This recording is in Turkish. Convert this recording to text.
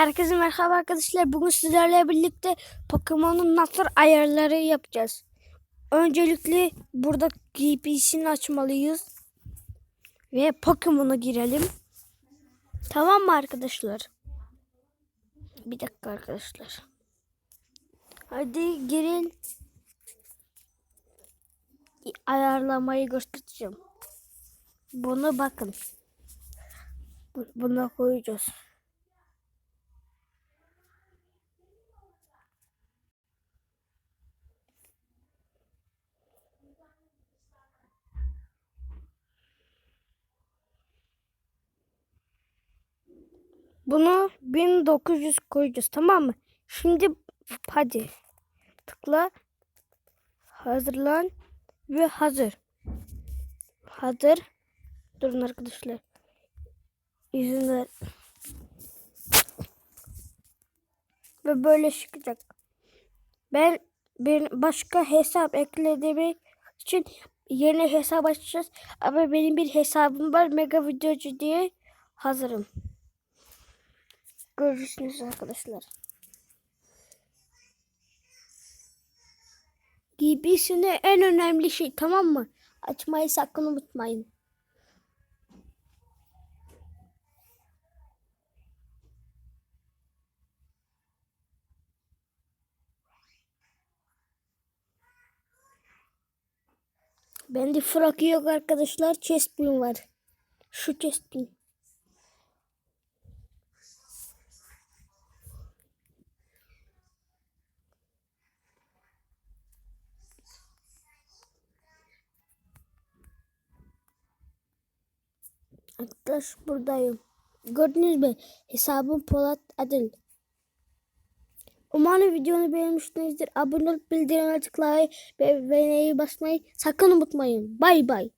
Herkese merhaba arkadaşlar. Bugün sizlerle birlikte Pokemon'un nasıl ayarları yapacağız. Öncelikle burada GPS'ini açmalıyız. Ve Pokemon'a girelim. Tamam mı arkadaşlar? Bir dakika arkadaşlar. Hadi girin. Ayarlamayı göstereceğim. Bunu bakın. Bu- Buna koyacağız. Bunu 1900 koyacağız tamam mı? Şimdi hadi tıkla hazırlan ve hazır. Hazır. Durun arkadaşlar. İzin ver. Ve böyle çıkacak. Ben bir başka hesap eklediğim için yeni hesap açacağız. Ama benim bir hesabım var. Mega videocu diye hazırım. Görürsünüz arkadaşlar. GB'sine en önemli şey tamam mı? Açmayı sakın unutmayın. Bende frak yok arkadaşlar. Chestpin var. Şu chestpin. Arkadaş buradayım. Gördünüz mü? Hesabım Polat Adil. Umarım videonu beğenmişsinizdir. Abone olup bildirimleri tıklamayı ve beğeniyi basmayı sakın unutmayın. Bay bay.